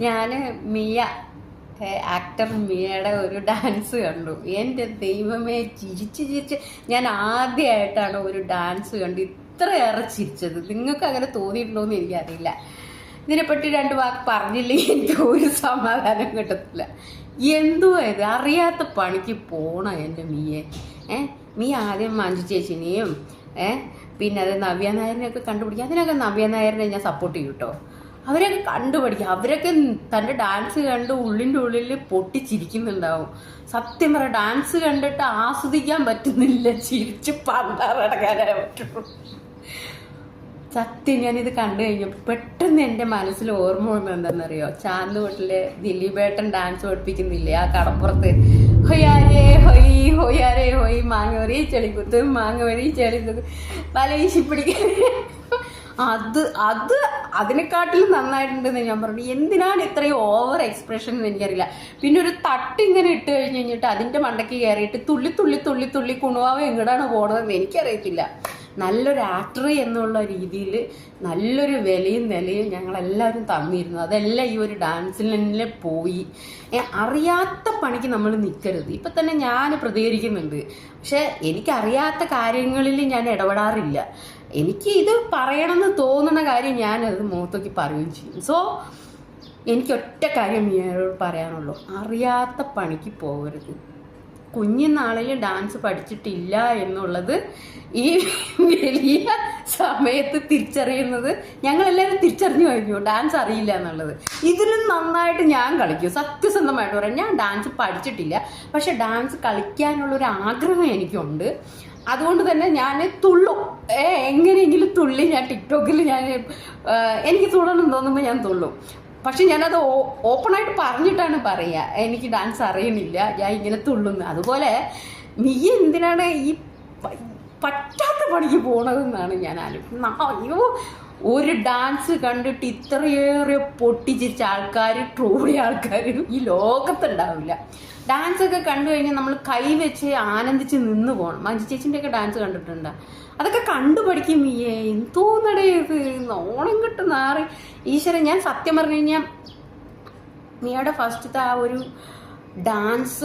ഞാൻ മിയ ആക്ടർ മിയയുടെ ഒരു ഡാൻസ് കണ്ടു. എന്റെ ദൈവമേ ചിരിച്ച് ചിരിച്ച് ഞാൻ ആദ്യമായിട്ടാണ് ഒരു ഡാൻസ് കണ്ടു ഇത്രയേറെ ചിരിച്ചത്. നിങ്ങൾക്ക് അങ്ങനെ തോന്നിയിട്ടുണ്ടോ എന്ന് എനിക്കറിയില്ല. ഇതിനെപ്പറ്റി രണ്ട് വാക്ക് പറഞ്ഞില്ലെങ്കിൽ എനിക്ക് ഒരു സമാധാനം കിട്ടത്തില്ല. എന്തുവാ ഇത്? അറിയാത്ത പണിക്ക് പോണ എന്റെ മീയെ. ഏ മീ ആദ്യം മഞ്ജു ചേച്ചിനെയും ഏ പിന്നെ അത് നവ്യ നായരിനെയൊക്കെ കണ്ടുപിടിക്കുക അതിനൊക്കെ നവ്യ നായരിനെ ഞാൻ സപ്പോർട്ട് ചെയ്യും കേട്ടോ അവരൊക്കെ കണ്ടുപഠിക്കുക അവരൊക്കെ തന്റെ ഡാൻസ് കണ്ട് ഉള്ളിന്റെ ഉള്ളിൽ പൊട്ടിച്ചിരിക്കുന്നുണ്ടാവും. സത്യം പറ ഡാൻസ് കണ്ടിട്ട് ആസ്വദിക്കാൻ പറ്റുന്നില്ല. ചിരിച്ച് പന്താറടക്കാനേ പറ്റുള്ളൂ. സത്യം ഞാനിത് കണ്ടു കഴിഞ്ഞപ്പോൾ പെട്ടെന്ന് എന്റെ മനസ്സിൽ ഓർമ്മ വന്നത് എന്താണെന്നറിയോ? ചാന്തുകൊട്ടിലെ ദിലീപേട്ടൻ ഡാൻസ് പഠിപ്പിക്കുന്നില്ലേ ആ കടപ്പുറത്ത്? ഹൊയാരേ ഹൊയ് ഹൊയാരേ ഹൊയ് മാങ്ങ വരി ചെളിക്കുത്ത് മാങ്ങ വരി ചെളിക്കുത്ത് വല വീശി പിടിക്കാൻ. അത് അത് അതിനെക്കാട്ടിലും നന്നായിട്ടുണ്ടെന്ന് ഞാൻ പറഞ്ഞു. എന്തിനാണ് ഇത്രയും ഓവർ എക്സ്പ്രഷൻ എന്ന് എനിക്കറിയില്ല. പിന്നെ ഒരു തട്ട് ഇങ്ങനെ ഇട്ട് കഴിഞ്ഞ് കഴിഞ്ഞിട്ട് അതിന്റെ മണ്ടയ്ക്ക് കയറിയിട്ട് തുള്ളി തുള്ളി തുള്ളി തുള്ളി കുണുവാവ് എങ്ങോട്ടാണ് പോണതെന്ന് എനിക്കറിയത്തില്ല. നല്ലൊരു ആക്ടർ എന്നുള്ള രീതിയിൽ നല്ലൊരു വിലയും നിലയും ഞങ്ങളെല്ലാവരും തന്നിരുന്നു. അതെല്ലാം ഈ ഒരു തന്നെ പോയി. അറിയാത്ത പണിക്ക് നമ്മൾ നിൽക്കരുത് ഇപ്പം തന്നെ ഞാൻ പ്രതികരിക്കുന്നുണ്ട്. പക്ഷേ എനിക്കറിയാത്ത കാര്യങ്ങളിൽ ഞാൻ ഇടപെടാറില്ല. എനിക്ക് ഇത് പറയണമെന്ന് തോന്നുന്ന കാര്യം ഞാനത് മുഖത്തേക്ക് പറയുകയും ചെയ്യും. സോ എനിക്ക് ഒറ്റ കാര്യം മീനോട് പറയാനുള്ളൂ. അറിയാത്ത പണിക്ക് പോകരുത്. കുഞ്ഞുനാളിൽ ഡാൻസ് പഠിച്ചിട്ടില്ല എന്നുള്ളത് ഈ വലിയ സമയത്ത് തിരിച്ചറിയുന്നത് ഞങ്ങളെല്ലാവരും തിരിച്ചറിഞ്ഞു കഴിഞ്ഞു. ഡാൻസ് അറിയില്ല എന്നുള്ളത്. ഇതിലും നന്നായിട്ട് ഞാൻ കളിക്കും. സത്യസന്ധമായിട്ട് പറയാം. ഞാൻ ഡാൻസ് പഠിച്ചിട്ടില്ല. പക്ഷെ ഡാൻസ് കളിക്കാനുള്ളൊരു ആഗ്രഹം എനിക്കുണ്ട്. അതുകൊണ്ട് തന്നെ ഞാൻ തുള്ളും. എങ്ങനെയെങ്കിലും തുള്ളി ഞാൻ ടിക്ടോക്കിൽ ഞാൻ എനിക്ക് തുള്ളണം തോന്നുമ്പോൾ ഞാൻ തുള്ളും. പക്ഷെ ഞാനത് ഓപ്പണായിട്ട് പറഞ്ഞിട്ടാണ് പറയുക എനിക്ക് ഡാൻസ് അറിയണില്ല. ഞാൻ ഇങ്ങനെ തുള്ളുന്നു. അതുപോലെ നീ എന്തിനാണ് ഈ പറ്റാത്ത പണിക്ക് പോണതെന്നാണ് ഞാൻ ആലോചിക്കുന്നത് അയ്യോ. ഒരു ഡാൻസ് കണ്ടിട്ട് ഇത്രയേറെ പൊട്ടിച്ചിരിച്ച ആൾക്കാർ ട്രോളി ആൾക്കാർ ഈ ലോകത്തുണ്ടാവില്ല. ഡാൻസ് ഒക്കെ കണ്ടു കഴിഞ്ഞാൽ നമ്മൾ കൈ വെച്ച് ആനന്ദിച്ച് നിന്ന് പോകണം മഞ്ജു ചേച്ചിന്റെയൊക്കെ ഡാൻസ് കണ്ടിട്ടുണ്ട്? അതൊക്കെ കണ്ടു പഠിക്കും. ഈയേ എന്തോന്നടേ ഇത്? ഓണം കിട്ടുന്ന ആറ് ഈശ്വരൻ ഞാൻ സത്യം പറഞ്ഞു കഴിഞ്ഞാൽ മിയയുടെ ഫസ്റ്റത്തെ ആ ഒരു ഡാൻസ്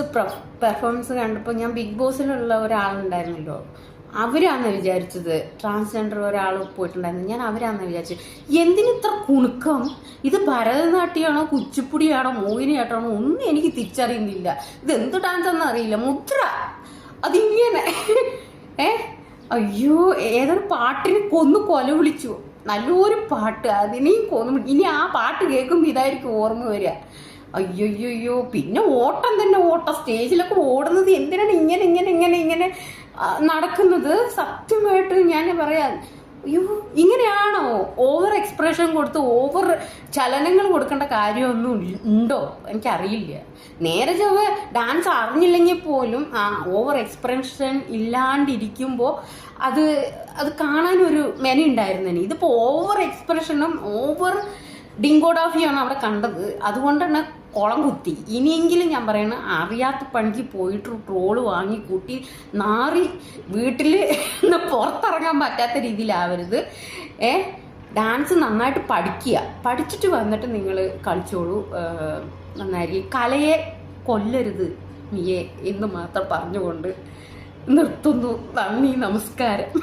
പെർഫോമൻസ് കണ്ടപ്പോൾ ഞാൻ ബിഗ് ബോസിലുള്ള ഒരാളുണ്ടായിരുന്നല്ലോ. അവരാന്ന് വിചാരിച്ചത് ട്രാൻസ്ജെൻഡർ ഒരാൾ പോയിട്ടുണ്ടായിരുന്നു. ഞാൻ അവരാന്ന് വിചാരിച്ചത് എന്തിനിത്ര കുണുക്കം? ഇത് ഭരതനാട്യമാണോ കുച്ചിപ്പുടിയാണോ മോഹിനിയാട്ടമാണോ? ഒന്നും എനിക്ക് തിരിച്ചറിയുന്നില്ല. ഇത് എന്ത് ഡാൻസ് ആണെന്ന് അറിയില്ല. മുദ്ര. അതിങ്ങനെ. ഏ? അയ്യോ ഏതൊരു പാട്ടിന് കൊന്നു കൊല വിളിച്ചു. നല്ലൊരു പാട്ട്. അതിനെയും കൊന്നു ഇനി ആ പാട്ട് കേൾക്കുമ്പോൾ ഇതായിരിക്കും ഓർമ്മ വരിക. അയ്യോ പിന്നെ ഓട്ടം തന്നെ ഓട്ടം. സ്റ്റേജിലൊക്കെ ഓടുന്നത് എന്തിനാണ് ഇങ്ങനെ ഇങ്ങനെ ഇങ്ങനെ ഇങ്ങനെ? നടക്കുന്നത് സത്യമായിട്ട് ഞാൻ പറയാം അയ്യോ ഇങ്ങനെയാണോ? ഓവർ എക്സ്പ്രഷൻ കൊടുത്ത് ഓവർ ചലനങ്ങൾ കൊടുക്കേണ്ട കാര്യമൊന്നും ഉണ്ടോ? എനിക്കറിയില്ല. നേരെ ചൊവ്വ ഡാൻസ് അറിഞ്ഞില്ലെങ്കിൽ പോലും ആ ഓവർ എക്സ്പ്രഷൻ ഇല്ലാണ്ടിരിക്കുമ്പോൾ അത് അത് കാണാനൊരു മെന ഉണ്ടായിരുന്നേനെ ഇതിപ്പോൾ ഓവർ എക്സ്പ്രഷനും ഓവർ ഡിങ്കോഡാഫിയാണ് അവിടെ കണ്ടത്. അതുകൊണ്ടാണ് കുളം കുത്തി. ഇനിയെങ്കിലും ഞാൻ പറയണ അറിയാത്ത പണിക്ക് പോയിട്ട് ട്രോൾ വാങ്ങി കൂട്ടി നാറി വീട്ടിൽ പുറത്തിറങ്ങാൻ പറ്റാത്ത രീതിയിലാവരുത്. ഏ? ഡാൻസ് നന്നായിട്ട് പഠിക്കുക. പഠിച്ചിട്ട് വന്നിട്ട് നിങ്ങൾ കളിച്ചോളൂ. നന്നായിരിക്കും. കലയെ കൊല്ലരുത് നീയെ എന്ന് മാത്രം പറഞ്ഞുകൊണ്ട് നിർത്തുന്നു. നന്ദി നമസ്കാരം.